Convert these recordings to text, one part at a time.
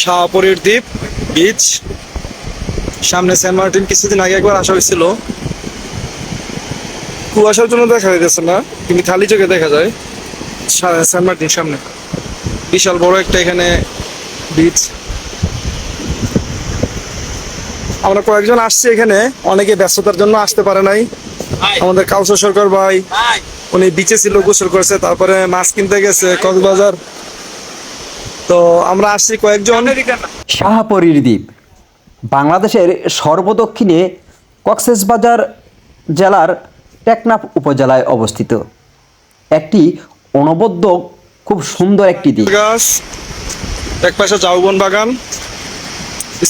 শাহপুরের দ্বীপ বিচ সামনে Saint Martin কিছুদিন আগে একবার আসা হয়েছিল। কুয়াশার জন্য দেখা যাইতেছে না কিন্তু খালি চোখে দেখা যায়। সেন্ট মার্টিন সামনে। বিশাল বড় একটা এখানে বিচ আমরা কয়েকজন আসছি এখানে অনেকে ব্যস্ততার জন্য আসতে পারে নাই। আমাদের কাউসার সরকার ভাই উনি বিচে ছিল গোসল করেছে তারপরে মাছ কিনতে গেছে কক্সবাজার। তো আমরা আসছি কয়েকজন। শাহপরীর দ্বীপ বাংলাদেশের সর্বদক্ষিণে কক্সবাজার জেলার টেকনাফ উপজেলায় অবস্থিত। একটি অনবদ্য খুব সুন্দর একটি দ্বীপ। গাছ এক পাশে জাউবন বাগান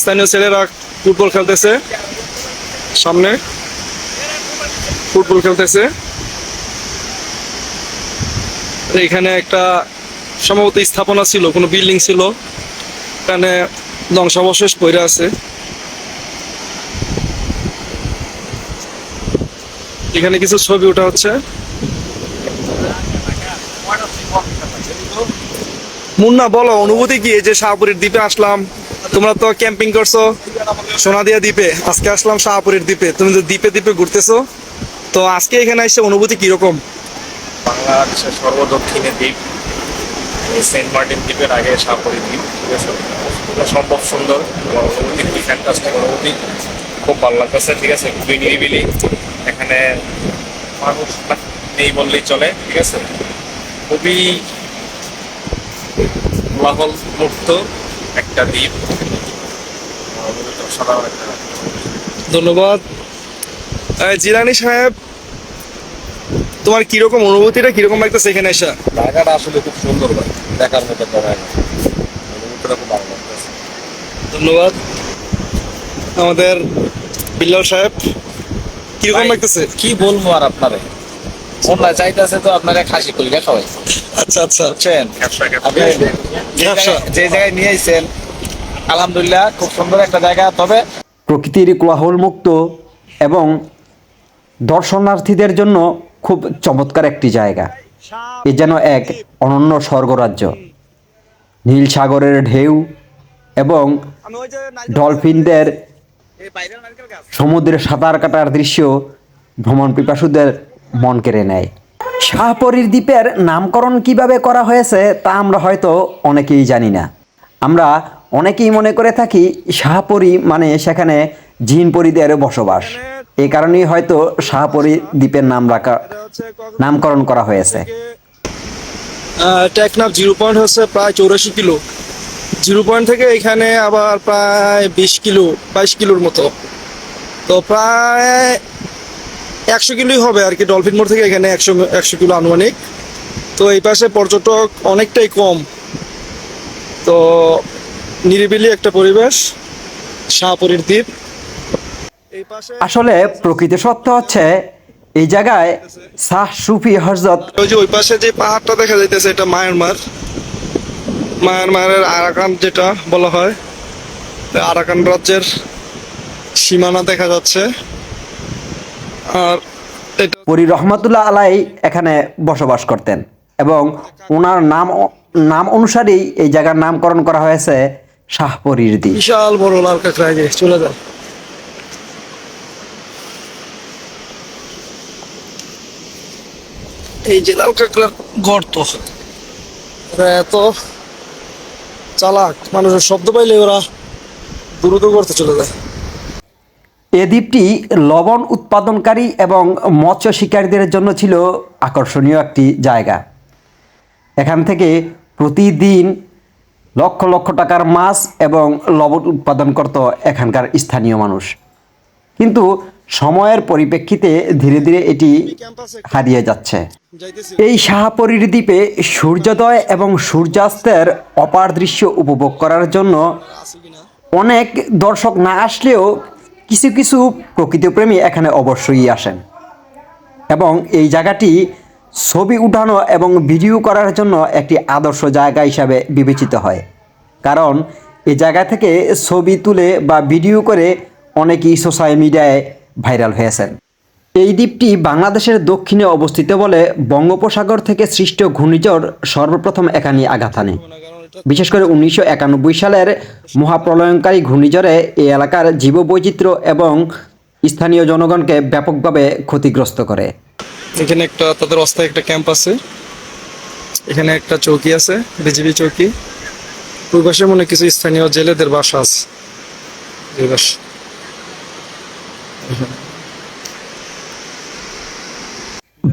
স্থানীয় ছেলেরা ফুটবল খেলতেছে সামনে ফুটবল খেলতেছে। এখানে একটা সম্ভবত স্থাপনা ছিল, কোনো বিল্ডিং ছিল। এখানে ধ্বংসাবশেষ পড়ে আছে। এখানে কিছু ছবি ওঠা হচ্ছে। মুন্না, বলো, অনুভূতি কি? এই যে শাহপুরের দ্বীপে আসলাম। তোমরা তো ক্যাম্পিং করছ সোনাদিয়া দ্বীপে। আজকে আসলাম শাহপুরের দ্বীপে। তুমি তো দ্বীপে দ্বীপে ঘুরতেছো। তো আজকে এখানে এসে অনুভূতি কীরকম? বাংলাদেশের সর্বদক্ষিণে দ্বীপ, এই সেন্ট মার্টিন দ্বীপের আগে সাপরি দ্বীপ, ঠিক আছে? সম্ভব সুন্দর অনুভূতি খুবই ফ্যান্টাস্টিক খুব ভালো লাগতেছে, ঠিক আছে? খুবই নিরিবিলি, এখানে মানুষ নেই বললেই চলে, ঠিক আছে? খুবই লাহল মুক্ত একটা দ্বীপ অসাধারণ একটা ধন্যবাদ। জিরানি সাহেব তোমার কীরকম অনুভূতিটা কীরকম লাগতেছে এখানে এসে? জায়গাটা আসলে খুব সুন্দর ভাই। দেখার মতো জায়গা অনুভূতিটা খুব ভালো লাগতেছে। ধন্যবাদ। আমাদের বিল্লাল সাহেব কীরকম লাগতেছে? কি বলব আর আপনারে? মনটা চাইতেছে তো আপনারা খাসি করি খাওয়াই আচ্ছা আচ্ছা। বুঝছেন? যে জায়গায়- নিয়ে আইছেন আলহামদুলিল্লাহ খুব সুন্দর একটা জায়গা। তবে প্রকৃতির কোলাহলমুক্ত এবং দর্শনার্থীদের জন্য খুব চমৎকার একটি জায়গা। এ যেন এক অনন্য স্বর্গরাজ্য। নীল সাগরের ঢেউ এবং ডলফিনদের সমুদ্রে সাঁতার কাটার দৃশ্য ভ্রমণ পিপাসুদের মন কেড়ে নেয়। শাহপরীর দ্বীপের নামকরণ কীভাবে করা হয়েছে তা আমরা হয়তো অনেকেই জানি না। আমরা অনেকেই মনে করে থাকি শাহপরী মানে সেখানে জিন পরীদের বসবাস। এই কারণেই হয়তো শাহপরী দ্বীপের নাম রাখা নামকরণ করা হয়েছে। টেকনাফ জিরো পয়েন্ট হচ্ছে প্রায় চৌরাশি কিলো। জিরো পয়েন্ট থেকে এখানে আবার প্রায় বিশ কিলো, বাইশ কিলোর মতো। তো প্রায় একশো কিলোই হবে আর কি ডলফিন মোড় থেকে এখানে একশো একশো কিলো আনুমানিক। তো এই পাশে পর্যটক অনেকটাই কম। তো নিরিবিলি একটা পরিবেশ, শাহপুরীর দ্বীপ। আসলে প্রকৃতি সত্য হচ্ছে এই জায়গায় শাহ সুফি হজরত ওই যে ওই পাশে যে পাহাড়টা দেখা যাইতেছে এটা মায়ানমার। মায়ানমারের আরাকান যেটা বলা হয় আরাকান রাজ্যের সীমানা দেখা যাচ্ছে। আর এটা পরি রহমতুল্লাহ আলাই এখানে বসবাস করতেন এবং ওনার নাম নাম অনুসারেই এই জায়গার নামকরণ করা হয়েছে শাহপরীর দ্বীপ বিশাল বড় লাল কাঁকড়া চলে যায় এই যে লাল কাঁকড়ার গর্ত। ওরা এত চালাক মানুষের শব্দ পাইলে ওরা দ্রুত করতে চলে যায়। এ দ্বীপটি লবণ উৎপাদনকারী এবং মৎস্য শিকারীদের জন্য ছিল আকর্ষণীয় একটি জায়গা। এখান থেকে প্রতিদিন লক্ষ লক্ষ টাকার মাছ এবং লবণ উৎপাদন করত এখানকার স্থানীয় মানুষ। কিন্তু সময়ের পরিপ্রেক্ষিতে ধীরে ধীরে এটি হারিয়ে যাচ্ছে। এই শাহপরীর দ্বীপে সূর্যোদয় এবং সূর্যাস্তের অপার দৃশ্য উপভোগ করার জন্য অনেক দর্শক না আসলেও কিছু কিছু প্রকৃতিপ্রেমী এখানে অবশ্যই আসেন। এবং এই জায়গাটি ছবি উঠানো এবং ভিডিও করার জন্য একটি আদর্শ জায়গা হিসাবে বিবেচিত হয়। কারণ এই জায়গা থেকে ছবি তুলে বা ভিডিও করে অনেকেই সোশ্যাল মিডিয়ায় ভাইরাল হয়েছেন এই দ্বীপটি বাংলাদেশের দক্ষিণে অবস্থিত বলে বঙ্গোপসাগর থেকে সৃষ্ট ঘূর্ণিঝড় সর্বপ্রথম এখানে আঘাত আনে বিশেষ করে উনিশশো একানব্বই সালের মহাপ্রলয়ঙ্কারী ঘূর্ণিঝড়ে এই এলাকার জীববৈচিত্র্য এবং স্থানীয় জনগণকে ব্যাপকভাবে ক্ষতিগ্রস্ত করে। এখানে একটা তাদের অস্থায়ী একটা ক্যাম্প আছে। এখানে একটা চৌকি আছে, বিজিবি চৌকি। ওই মনে কিছু স্থানীয় জেলেদের বাসা আছে।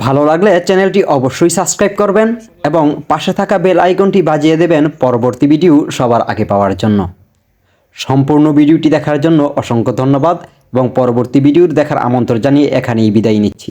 ভালো লাগলে চ্যানেলটি অবশ্যই সাবস্ক্রাইব করবেন এবং পাশে থাকা বেল আইকনটি বাজিয়ে দেবেন পরবর্তী ভিডিও সবার আগে পাওয়ার জন্য। সম্পূর্ণ ভিডিওটি দেখার জন্য অসংখ্য ধন্যবাদ এবং পরবর্তী ভিডিওর দেখার আমন্ত্রণ জানিয়ে এখানেই বিদায় নিচ্ছি।